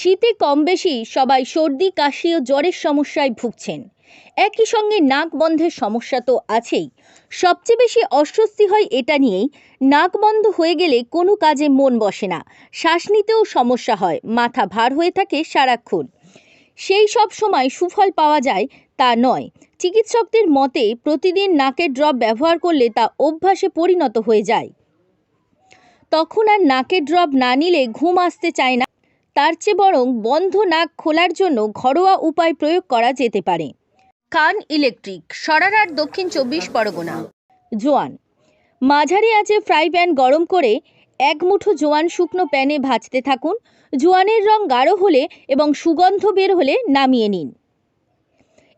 শীতে কম বেশি সবাই সর্দি, কাশি ও জ্বরের সমস্যায় ভুগছেন। একই সঙ্গে নাক বন্ধের সমস্যা তো আছেই। সবচেয়ে বেশি অস্বস্তি হয় এটা নিয়েই, নাক বন্ধ হয়ে গেলে কোনো কাজে মন বসে না, শ্বাস নিতেও সমস্যা হয়, মাথা ভার হয়ে থাকে সারাক্ষণ। সেই সব সময় সুফল পাওয়া যায় তা নয়, চিকিৎসকদের মতে প্রতিদিন নাকের ড্রপ ব্যবহার করলে তা অভ্যাসে পরিণত হয়ে যায়। তখন আর নাকের ড্রপ না নিলে ঘুম আসতে চায় না। তার চেয়ে বরং বন্ধ নাক খোলার জন্য ঘরোয়া উপায় প্রয়োগ করা যেতে পারে। কান ইলেকট্রিক সরারার দক্ষিণ চব্বিশ পরগনা। জোয়ান। মাঝারি আঁচে ফ্রাই প্যান গরম করে এক মুঠো জোয়ান শুকনো প্যানে ভাজতে থাকুন। জোয়ানের রং গাঢ় হলে এবং সুগন্ধ বের হলে নামিয়ে নিন।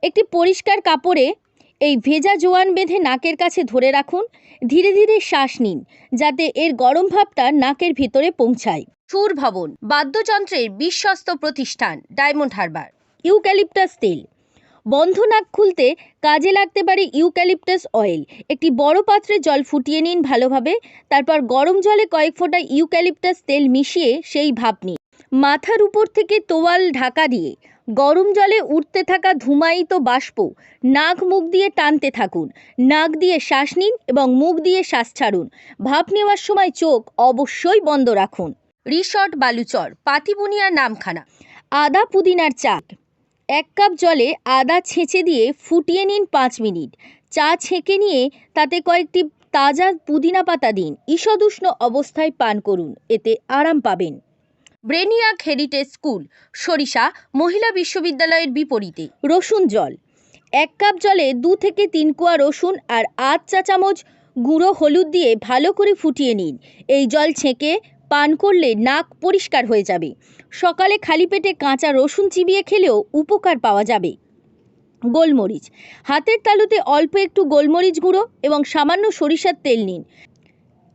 একটি পরিষ্কার কাপড়ে এই ভেজা জোয়ান বেঁধে নাকের কাছে ধরে রাখুন। ধীরে ধীরে শ্বাস নিন যাতে এর গরম ভাবটা নাকের ভিতরে পৌঁছায়। সুর ভবন বাদ্যযন্ত্রের বিশ্বস্ত প্রতিষ্ঠান ডায়মন্ড হারবার। ইউক্যালিপটাস তেল। বন্ধ নাক খুলতে কাজে লাগতে পারে ইউক্যালিপটাস অয়েল। একটি বড় পাত্রে জল ফুটিয়ে নিন ভালোভাবে তারপর গরম জলে কয়েক ফোঁটা ইউক্যালিপটাস তেল মিশিয়ে সেই ভাপ নিন। মাথার উপর থেকে তোয়াল ঢাকা দিয়ে গরম জলে উঠতে থাকা ধুমায়িত বাষ্প। নাক মুখ দিয়ে টানতে থাকুন। নাক দিয়ে শ্বাস নিন এবং মুখ দিয়ে শ্বাস ছাড়ুন। ভাপ নেওয়ার সময় চোখ অবশ্যই বন্ধ রাখুন। রিসর্ট বালুচর, পাতিবুনিয়ার নামখানা। আদা পুদিনার চা এক কাপ জলে আদা ছেঁচে দিয়ে ফুটিয়ে নিন পাঁচ মিনিট। চা ছেঁকে নিয়ে তাতে কয়েকটি তাজা পুদিনা পাতা দিন। ঈষদুষ্ণ অবস্থায় পান করুন। এতে আরাম পাবেন। ব্রেনিয়াক হেরিটেজ স্কুল, সরিষা, মহিলা বিশ্ববিদ্যালয়ের বিপরীতে। রসুন জল, এক কাপ জলে দু থেকে তিন কোয়া রসুন আর আধ চা চামচ গুঁড়ো হলুদ দিয়ে ভালো করে ফুটিয়ে নিন। এই জল ছেঁকে পান করলে নাক পরিষ্কার হয়ে যাবে। সকালে খালি পেটে কাঁচা রসুন চিবিয়ে খেলেও উপকার পাওয়া যাবে। গোলমরিচ, হাতের তালুতে অল্প একটু গোলমরিচ গুঁড়ো এবং সামান্য সরিষার তেল নিন।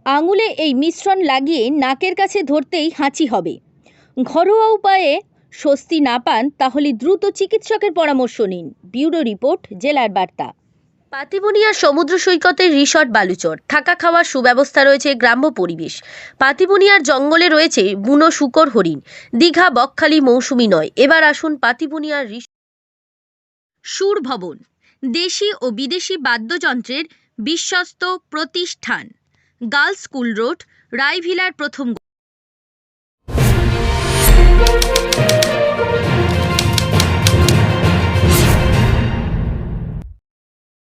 আঙুলে এই মিশ্রণ লাগিয়ে নাকের কাছে ধরতেই হাঁচি হবে। ঘরোয়া উপায়ে স্বস্তি না পান, তাহলে দ্রুত চিকিৎসকের পরামর্শ নিন। ব্যুরো রিপোর্ট, জেলার বার্তা। পাতিবুনিয়া সমুদ্র সৈকতের রিসর্ট বালুচর। থাকা খাওয়ার সুব্যবস্থা রয়েছে গ্রাম্য পরিবেশ। পাতিবুনিয়ার জঙ্গলে রয়েছে বুনো শুকর হরিণ। দীঘা, বকখালি মৌসুমি নয়। এবার আসুন পাতিবুনিয়ার সুর ভবন। দেশি ও বিদেশি বাদ্যযন্ত্রের বিশ্বস্ত প্রতিষ্ঠান। গার্লস স্কুল রোড, রায়ভিলার প্রথম Thank you.